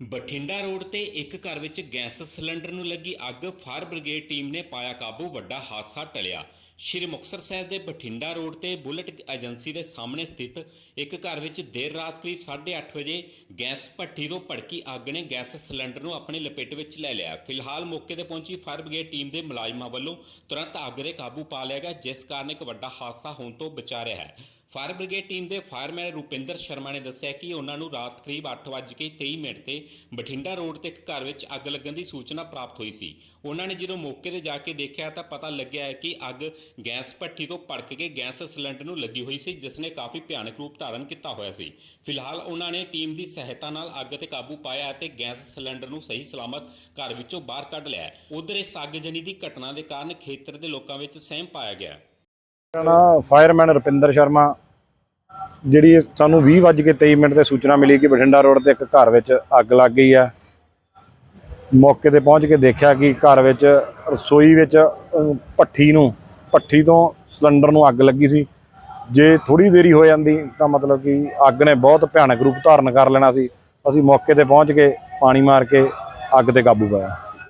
Bathinda road ਤੇ ਇੱਕ ਘਰ ਵਿੱਚ ਗੈਸ ਸਿਲੰਡਰ ਨੂੰ ਲੱਗੀ ਅੱਗ, ਫਾਇਰ ਬ੍ਰਿਗੇਡ ਟੀਮ ਨੇ ਪਾਇਆ ਕਾਬੂ, ਵੱਡਾ ਹਾਦਸਾ ਟਲਿਆ। ਸ਼੍ਰੀ ਮੁਕਤਸਰ ਸਾਹਿਬ ਦੇ ਬਠਿੰਡਾ ਰੋਡ ਤੇ ਬੁਲਟ ਏਜੰਸੀ ਦੇ ਸਾਹਮਣੇ ਸਥਿਤ ਇੱਕ ਘਰ ਵਿੱਚ ਦੇਰ ਰਾਤ ਕਰੀਬ 8:30 ਵਜੇ ਗੈਸ ਭੱਠੀ ਤੋਂ ਭੜਕੀ ਅੱਗ ਨੇ ਗੈਸ ਸਿਲੰਡਰ ਨੂੰ ਆਪਣੀ ਲਪੇਟ ਵਿੱਚ ਲੈ ਲਿਆ। ਫਿਲਹਾਲ ਮੌਕੇ ਤੇ ਪਹੁੰਚੀ ਫਾਇਰ ਬ੍ਰਿਗੇਡ ਟੀਮ ਦੇ ਮੁਲਾਜ਼ਮਾਂ ਵੱਲੋਂ ਤੁਰੰਤ ਅੱਗ ਦੇ ਕਾਬੂ ਪਾ ਲਿਆ ਗਿਆ, ਜਿਸ ਕਾਰਨ ਇੱਕ ਵੱਡਾ ਹਾਦਸਾ ਹੋਣ ਤੋਂ ਬਚਾ ਰਿਹਾ ਹੈ। ਫਾਇਰ ਬ੍ਰਿਗੇਡ ਟੀਮ ਦੇ ਫਾਇਰਮੈਨ ਰੁਪਿੰਦਰ ਸ਼ਰਮਾ ਨੇ ਦੱਸਿਆ ਕਿ ਉਹਨਾਂ ਨੂੰ ਰਾਤ ਕਰੀਬ 8:23 ਮਿੰਟ ਤੇ ਬਠਿੰਡਾ ਰੋਡ ਤੇ ਇੱਕ ਘਰ ਵਿੱਚ ਅੱਗ ਲੱਗਣ ਦੀ ਸੂਚਨਾ ਪ੍ਰਾਪਤ ਹੋਈ ਸੀ। ਉਹਨਾਂ ਨੇ ਜਦੋਂ ਮੌਕੇ ਤੇ ਜਾ ਕੇ ਦੇਖਿਆ ਤਾਂ ਪਤਾ ਲੱਗਿਆ ਹੈ ਕਿ ਅੱਗ ਗੈਸ ਭੱਠੀ ਤੋਂ ਭੜਕ ਕੇ ਗੈਸ ਸਿਲੰਡਰ ਨੂੰ ਲੱਗੀ ਹੋਈ ਸੀ, ਜਿਸ ਨੇ ਕਾਫੀ ਭਿਆਨਕ ਰੂਪ ਧਾਰਨ ਕੀਤਾ ਹੋਇਆ ਸੀ। ਫਿਲਹਾਲ ਉਹਨਾਂ ਨੇ ਟੀਮ ਦੀ ਸਹਾਇਤਾ ਨਾਲ ਅੱਗ ਤੇ ਕਾਬੂ ਪਾਇਆ ਅਤੇ ਗੈਸ ਸਿਲੰਡਰ ਨੂੰ ਸਹੀ ਸਲਾਮਤ ਘਰ ਵਿੱਚੋਂ ਬਾਹਰ ਕੱਢ ਲਿਆ ਉਧਰ ਇਸ ਅੱਗਜਨੀ ਦੀ ਘਟਨਾ ਦੇ ਕਾਰਨ ਖੇਤਰ ਦੇ ਲੋਕਾਂ ਵਿੱਚ ਸਹਿਮ ਪਾਇਆ ਗਿਆ ਨਾਂ ਫਾਇਰਮੈਨ ਰੁਪਿੰਦਰ ਸ਼ਰਮਾ। ਜਿਹੜੀ ਸਾਨੂੰ 20:23 ਮਿੰਟ ਤੇ ਸੂਚਨਾ ਮਿਲੀ ਕਿ ਬਠਿੰਡਾ ਰੋਡ ਤੇ ਇੱਕ ਘਰ ਵਿੱਚ ਅੱਗ ਲੱਗ ਗਈ ਹੈ ਮੌਕੇ ਤੇ ਪਹੁੰਚ ਕੇ ਦੇਖਿਆ ਕਿ ਘਰ ਵਿੱਚ ਰਸੋਈ ਵਿੱਚ ਅਹ, ਭੱਠੀ ਨੂੰ ਭੱਠੀ ਤੋਂ ਸਿਲੰਡਰ ਨੂੰ ਅੱਗ ਲੱਗੀ ਸੀ। ਜੇ ਥੋੜੀ ਦੇਰੀ ਹੋ ਜਾਂਦੀ ਤਾਂ ਮਤਲਬ ਕਿ ਅੱਗ ਨੇ ਬਹੁਤ ਭਿਆਨਕ ਰੂਪ ਧਾਰਨ ਕਰ ਲੈਣਾ ਸੀ। ਅਸੀਂ ਮੌਕੇ ਤੇ ਪਹੁੰਚ ਕੇ ਪਾਣੀ ਮਾਰ ਕੇ ਅੱਗ ਤੇ ਕਾਬੂ ਪਾਇਆ।